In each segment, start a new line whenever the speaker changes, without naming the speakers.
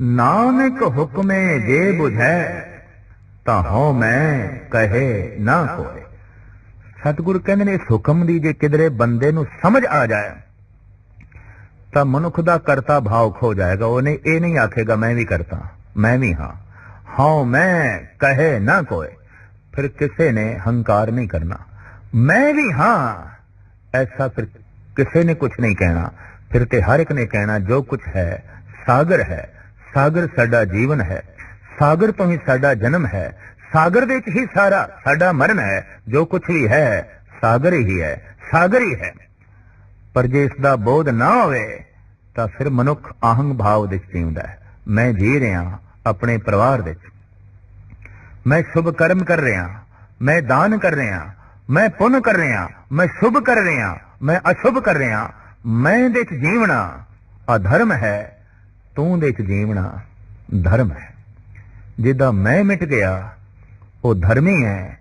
ਨਾਨਕ ਹੁਕਮੇ ਜੇ 부ਝੈ ਤਾਂ ਹੋ ਮੈਂ ਕਹੇ ਨਾ ਕੋਏ। ਸਤਿਗੁਰ ਕਹਿੰਦੇ ਨੇ ਇਸ ਹੁਕਮ ਦੀ ਜੇ ਕਿਧਰੇ ਬੰਦੇ ਨੂੰ ਸਮਝ ਆ ਜਾਏ, ਤਾਂ ਮਨੁੱਖ ਦਾ ਕਰਤਾ ਭਾਵ ਖੋ ਜਾਏਗਾ। ਉਹਨੇ ਇਹ ਨਹੀਂ ਆਖੇਗਾ, ਮੈਂ ਵੀ ਕਰਤਾ, ਮੈਂ ਵੀ ਹਾਂ। ਹਾਂ, ਮੈਂ ਕਹੇ ਨਾ ਕੋਈ ਫਿਰ ਕਿਸੇ ਨੇ ਹੰਕਾਰ ਨਹੀਂ ਕਰਨਾ। ਮੈਂ ਵੀ ਹਾਂ, ਐਸਾ ਫਿਰ ਕਿਸੇ ਨੇ ਕੁਝ ਨਹੀਂ ਕਹਿਣਾ। ਫਿਰ ਤੇ ਹਰ ਇੱਕ ਨੇ ਕਹਿਣਾ, ਜੋ ਕੁਝ ਹੈ, ਸਾਗਰ ਹੈ ਸਾਗਰ ਸਾਡਾ ਜੀਵਨ ਹੈ। ਸਾਗਰ ਤੋਂ ਹੀ ਸਾਡਾ ਜਨਮ ਹੈ। ਸਾਗਰ ਵਿੱਚ ਹੀ ਸਾਰਾ ਸਾਡਾ ਮਰਨ ਹੈ। ਜੋ ਕੁਝ ਵੀ ਹੈ, ਸਾਗਰ ਹੀ ਹੈ। ਸਾਗਰ ਹੀ ਹੈ। ਪਰ ਜੇ ਇਸ ਦਾ ਬੋਧ ਨਾ ਹੋਵੇ, ਤਾਂ ਫਿਰ ਮਨੁੱਖ ਆਹੰਗ ਭਾਵ ਵਿੱਚ ਜੀਉਂਦਾ ਹੈ। ਮੈਂ ਜੀ ਰਿਹਾ ਆਪਣੇ ਪਰਿਵਾਰ ਵਿੱਚ। ਮੈਂ ਸ਼ੁਭ ਕਰਮ ਕਰ ਰਿਹਾ। ਮੈਂ ਦਾਨ ਕਰ ਰਿਹਾ। ਮੈਂ ਪੁੰਨ ਕਰ ਰਿਹਾ। ਮੈਂ ਸ਼ੁਭ ਕਰ ਰਿਹਾ। ਮੈਂ ਅਸ਼ੁਭ ਕਰ ਰਿਹਾ। ਮੈਂ ਦੇ ਜੀਵਣਾ। ਅਧਰਮ ਹੈ। ਤੂੰ ਦੇ ਚ ਜੀਵਣਾ ਧਰਮ ਹੈ। ਜਿਹਦਾ ਮੈਂ ਮਿਟ ਗਿਆ, ਉਹ ਧਰਮੀ ਹੈ।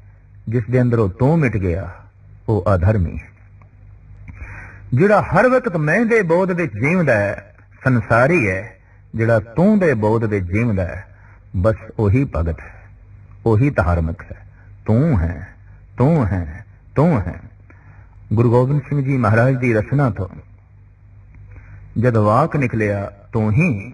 ਜਿਸ ਦੇ ਅੰਦਰੋਂ ਤੂੰ ਮਿਟ ਗਿਆ, ਉਹ ਅਧਰਮੀ ਹੈ। ਜਿਹੜਾ ਹਰ ਵਕਤ ਮੈਂ ਦੇ ਬੋਧ ਵਿੱਚ ਜੀਵਦਾ ਹੈ, ਸੰਸਾਰੀ ਹੈ। ਜਿਹੜਾ ਤੂੰ ਦੇ ਬੋਧ ਵਿੱਚ ਜੀਵਦਾ ਹੈ, ਬਸ ਉਹੀ ਭਗਤ ਹੈ। ਉਹੀ ਧਾਰਮਿਕ ਹੈ। ਤੂੰ ਹੈ ਤੂੰ ਹੈ ਤੂੰ ਹੈ। ਗੁਰੂ ਗੋਬਿੰਦ ਸਿੰਘ ਜੀ ਮਹਾਰਾਜ ਦੀ ਰਚਨਾ ਤੋਂ ਜਦ ਵਾਕ ਨਿਕਲਿਆ ਤੂੰ ਹੀ